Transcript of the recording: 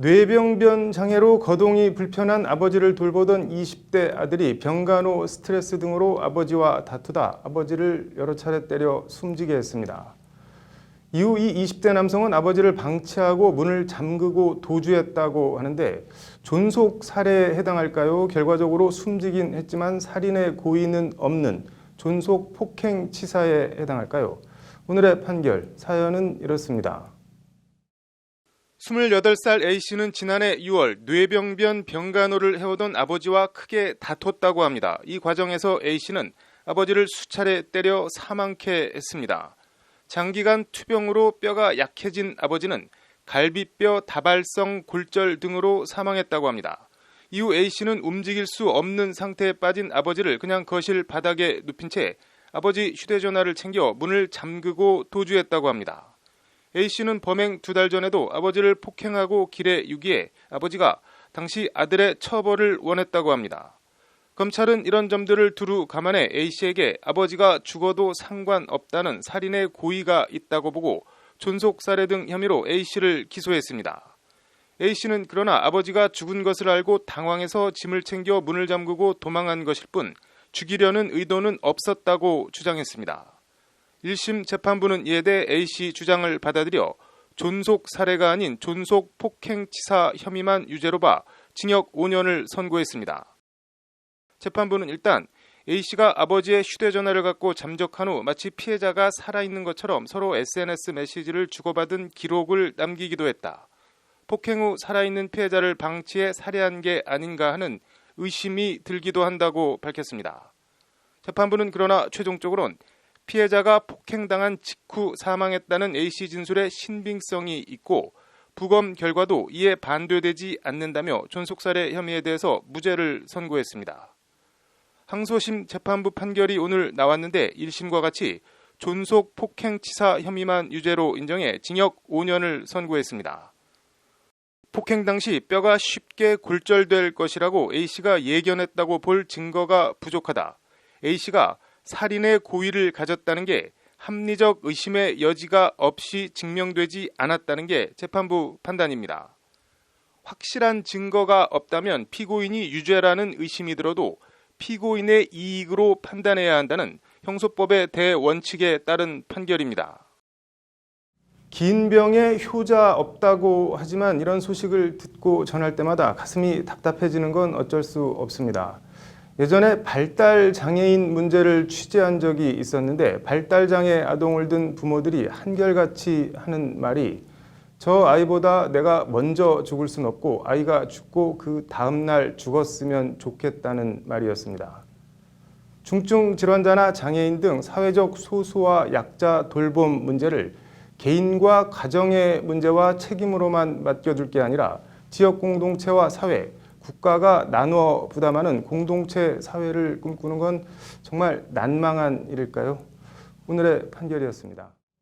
뇌병변 장애로 거동이 불편한 아버지를 돌보던 20대 아들이 병간호 스트레스 등으로 아버지와 다투다 아버지를 여러 차례 때려 숨지게 했습니다. 이후 이 20대 남성은 아버지를 방치하고 문을 잠그고 도주했다고 하는데 존속 살해에 해당할까요? 결과적으로 숨지긴 했지만 살인의 고의는 없는 존속 폭행 치사에 해당할까요? 오늘의 판결 사연은 이렇습니다. 28살 A씨는 지난해 6월 뇌병변 병간호를 해오던 아버지와 크게 다퉜다고 합니다. 이 과정에서 A씨는 아버지를 수차례 때려 사망케 했습니다. 장기간 투병으로 뼈가 약해진 아버지는 갈비뼈 다발성 골절 등으로 사망했다고 합니다. 이후 A씨는 움직일 수 없는 상태에 빠진 아버지를 그냥 거실 바닥에 눕힌 채 아버지 휴대전화를 챙겨 문을 잠그고 도주했다고 합니다. A씨는 범행 두 달 전에도 아버지를 폭행하고 길에 유기해 아버지가 당시 아들의 처벌을 원했다고 합니다. 검찰은 이런 점들을 두루 감안해 A씨에게 아버지가 죽어도 상관없다는 살인의 고의가 있다고 보고 존속살해 등 혐의로 A씨를 기소했습니다. A씨는 그러나 아버지가 죽은 것을 알고 당황해서 짐을 챙겨 문을 잠그고 도망한 것일 뿐 죽이려는 의도는 없었다고 주장했습니다. 1심 재판부는 이에 대해 A씨 주장을 받아들여 존속 살해가 아닌 존속 폭행치사 혐의만 유죄로 봐 징역 5년을 선고했습니다. 재판부는 일단 A씨가 아버지의 휴대전화를 갖고 잠적한 후 마치 피해자가 살아있는 것처럼 서로 SNS 메시지를 주고받은 기록을 남기기도 했다. 폭행 후 살아있는 피해자를 방치해 살해한 게 아닌가 하는 의심이 들기도 한다고 밝혔습니다. 재판부는 그러나 최종적으로는 피해자가 폭행당한 직후 사망했다는 A씨 진술에 신빙성이 있고 부검 결과도 이에 반대되지 않는다며 존속살해 혐의에 대해서 무죄를 선고했습니다. 항소심 재판부 판결이 오늘 나왔는데 1심과 같이 존속 폭행치사 혐의만 유죄로 인정해 징역 5년을 선고했습니다. 폭행 당시 뼈가 쉽게 골절될 것이라고 A씨가 예견했다고 볼 증거가 부족하다. A씨가 살인의 고의를 가졌다는 게 합리적 의심의 여지가 없이 증명되지 않았다는 게 재판부 판단입니다. 확실한 증거가 없다면 피고인이 유죄라는 의심이 들어도 피고인의 이익으로 판단해야 한다는 형소법의 대원칙에 따른 판결입니다. 긴 병에 효자 없다고 하지만 이런 소식을 듣고 전할 때마다 가슴이 답답해지는 건 어쩔 수 없습니다. 예전에 발달 장애인 문제를 취재한 적이 있었는데 발달 장애 아동을 둔 부모들이 한결같이 하는 말이 저 아이보다 내가 먼저 죽을 순 없고 아이가 죽고 그 다음 날 죽었으면 좋겠다는 말이었습니다. 중증 질환자나 장애인 등 사회적 소수와 약자 돌봄 문제를 개인과 가정의 문제와 책임으로만 맡겨둘 게 아니라 지역 공동체와 사회, 국가가 나누어 부담하는 공동체 사회를 꿈꾸는 건 정말 난망한 일일까요? 오늘의 판결이었습니다.